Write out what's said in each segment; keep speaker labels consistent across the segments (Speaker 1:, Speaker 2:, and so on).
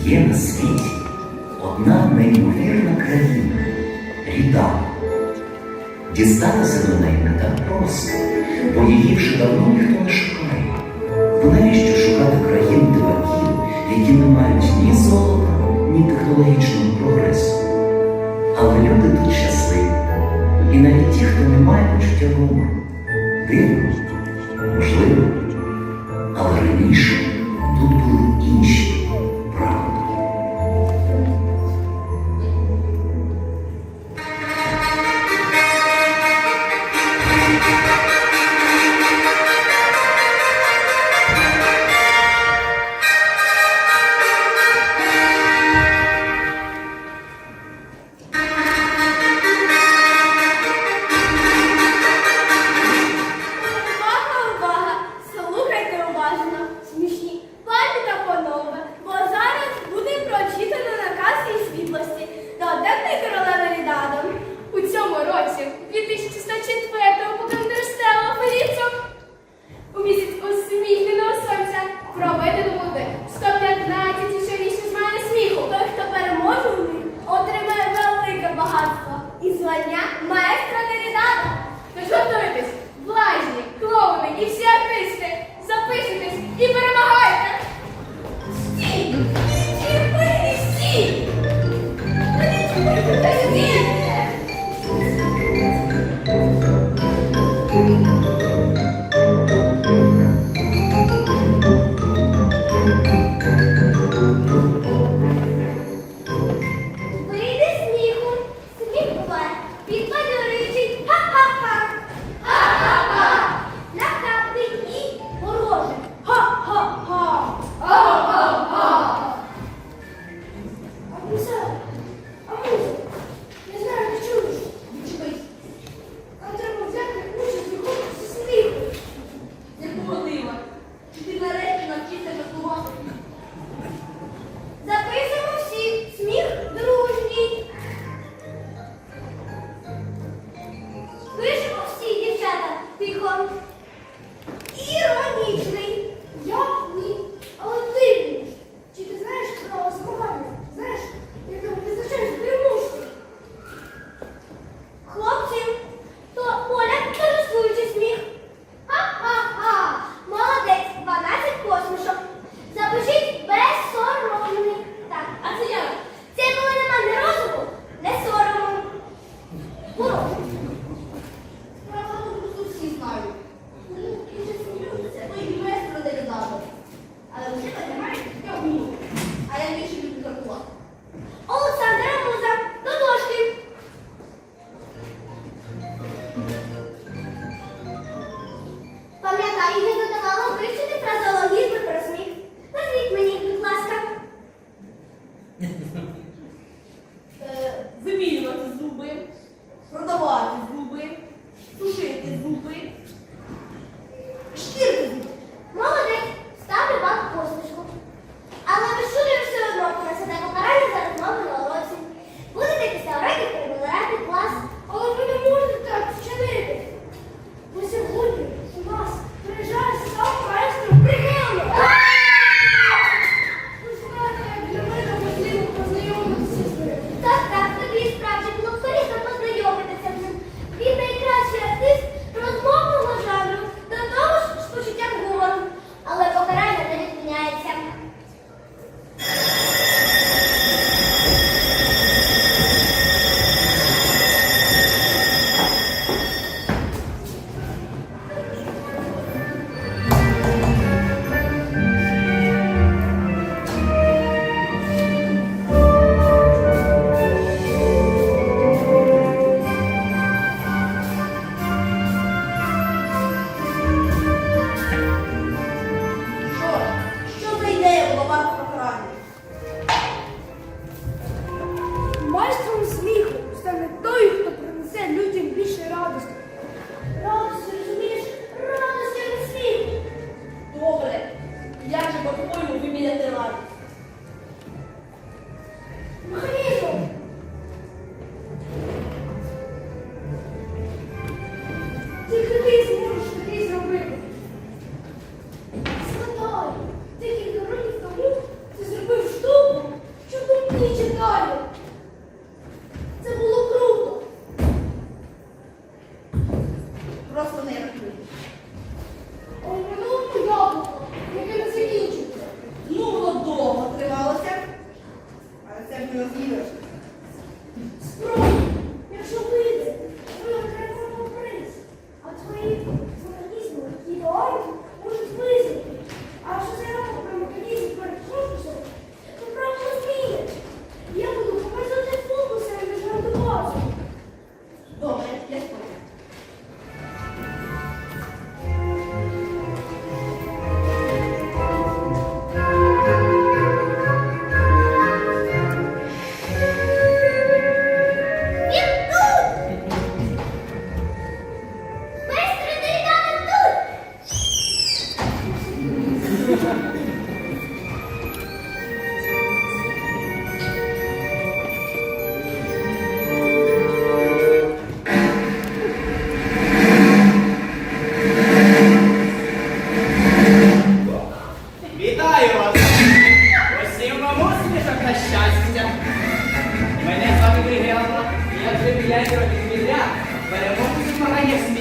Speaker 1: Є на світі одна неймовірна країна ріда. Дісталася до неї не так просто, бо її вже давно ніхто не шукає. Бо навіщо шукати країн диваків, які не мають ні золота, ні технологічного прогресу. Але люди тут щасливі, і навіть ті, хто не має почуття гумору. Дивно, можливо, але раніше.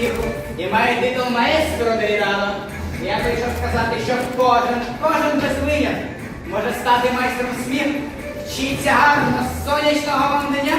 Speaker 2: успіху і має титул маестро Дейрано. Я прийшов сказати, що кожен, кожен без винятку може стати майстром сміх. Вчіться гарно з сонячного вам дня.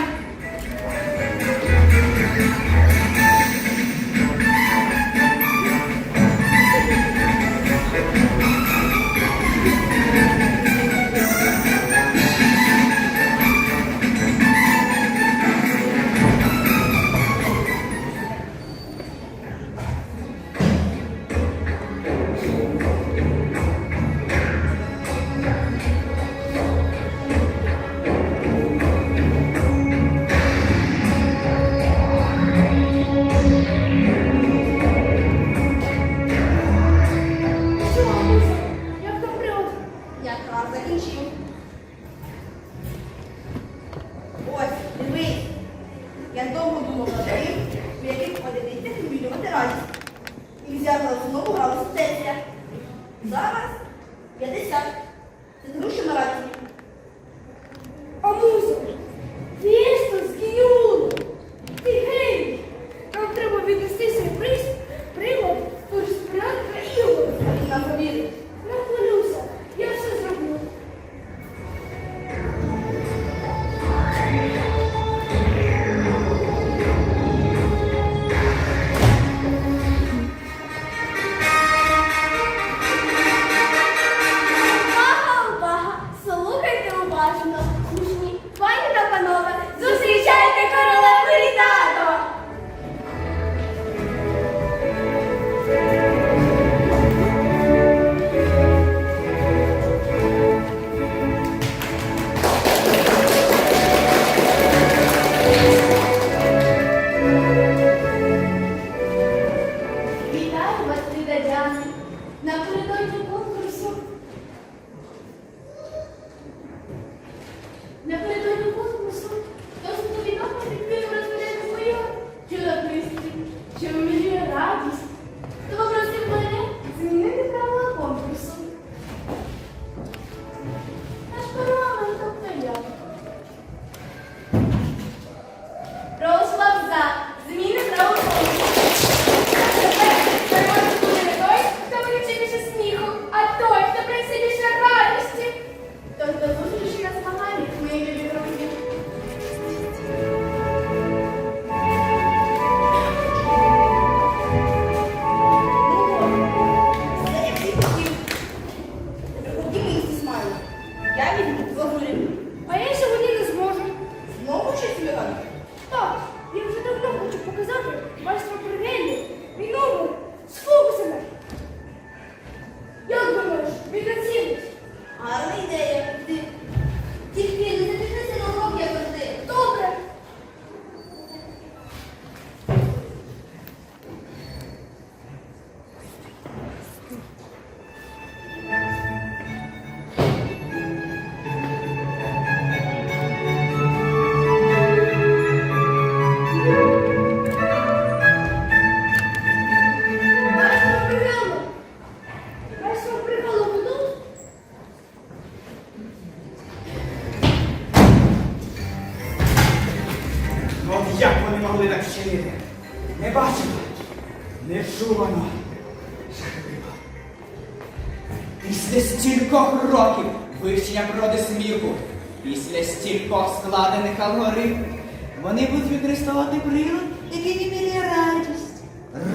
Speaker 3: прилад,
Speaker 2: який вимірює радість.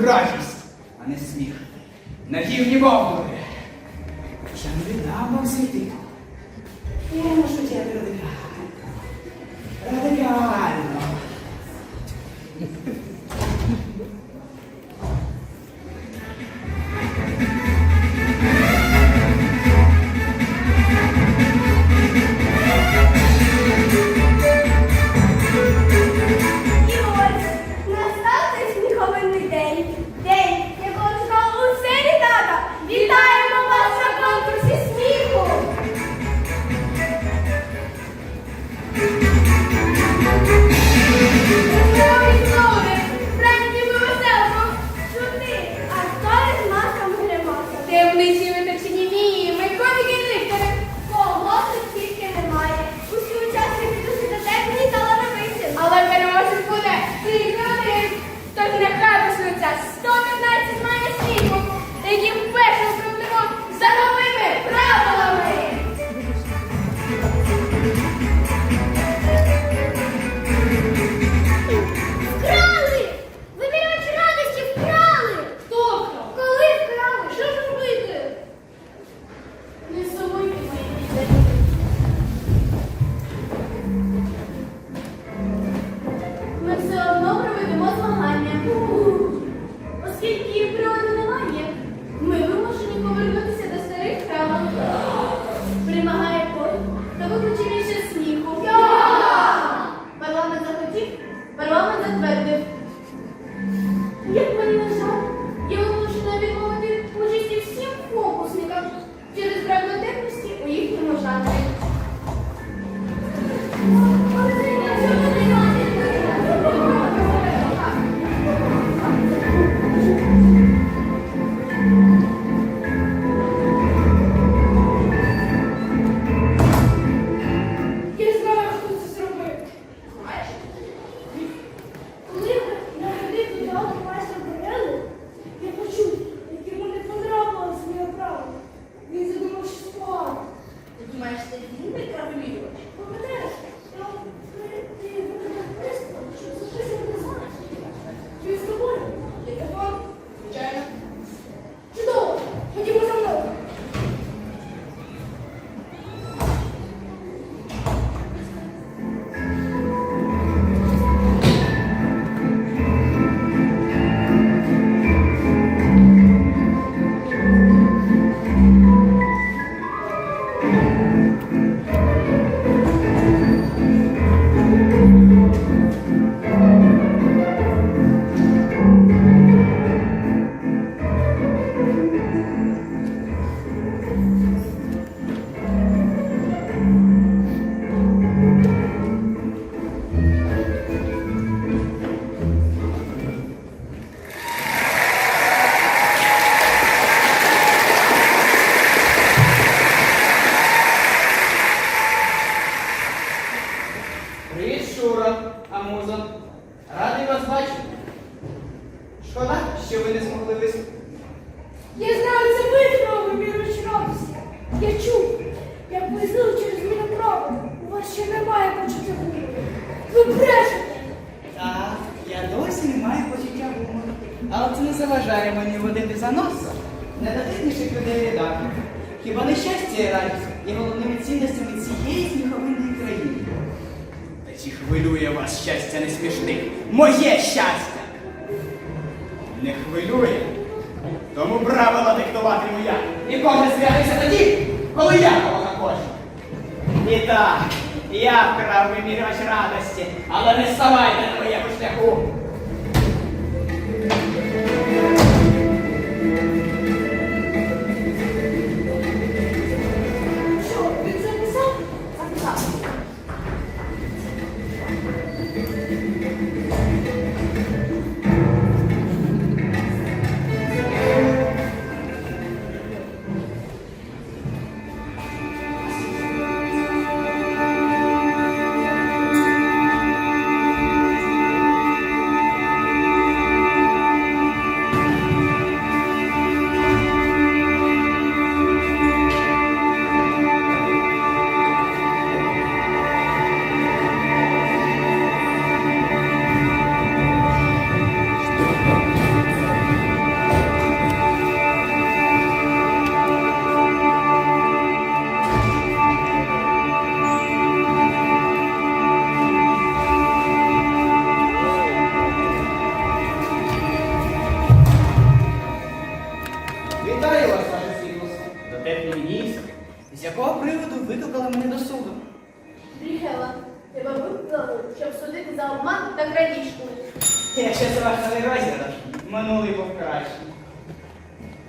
Speaker 2: Радість, а не сміх. На гівні бомбури. Хоча не віддав вам свій титул. Я можу тебе радикально. Радикально.
Speaker 3: Але це не заважає мені водити за носа недотипніших людей рядах. Хіба не щастя і радість є головними цінностями цієї сміховинної країни? Та чи хвилює вас щастя не смішних? Моє щастя! Не хвилює. Тому правила диктуватиму я. І кожен святиться тоді, коли я того захочу. І так, я вкрав вимірювач радості, але не ставайте на моєму шляху. Вітаю вас, ваше світлость. Дотепний міністр. З якого приводу викликали мене до суду?
Speaker 2: Брігела, тебе викликали, щоб судити за обман та крадіжку.
Speaker 3: Якщо це ваш новий розіграш, минулий був краще.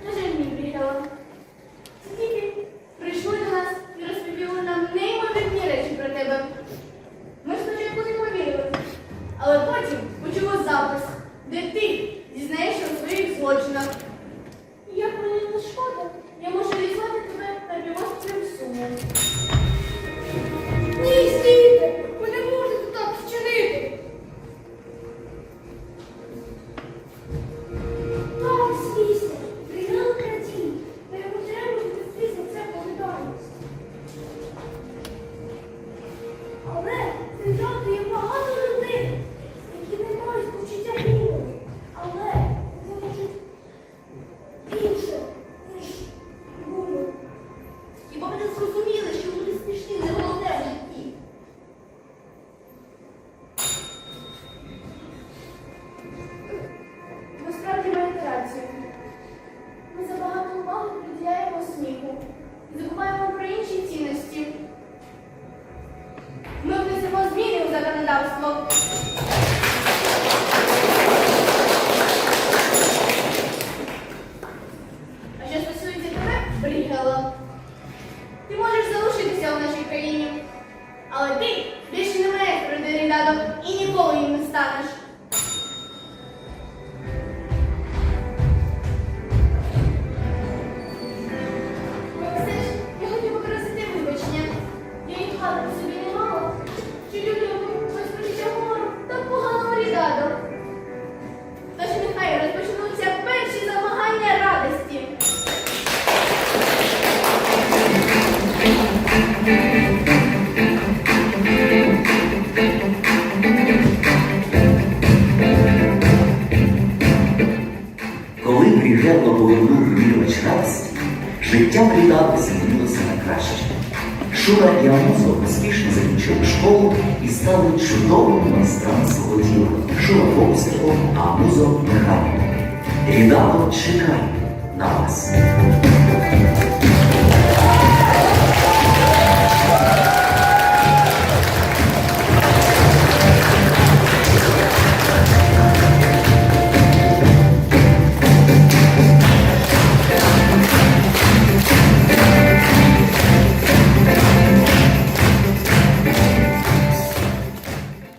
Speaker 2: На жаль, мій Брігела. Це тільки прийшли до нас і розповіли нам неймовірні речі про тебе. Ми спочатку не повірили, але потім почули запис, де ти дізнаєшся у своїх злочинах. Мені не шкода, я можу відзвати тебе на півострів суму.
Speaker 1: Шура і Амузо успішно закінчили школу і стали чудовим майстром свого. Шура фокусником, а механіком. Рідало чекає на вас.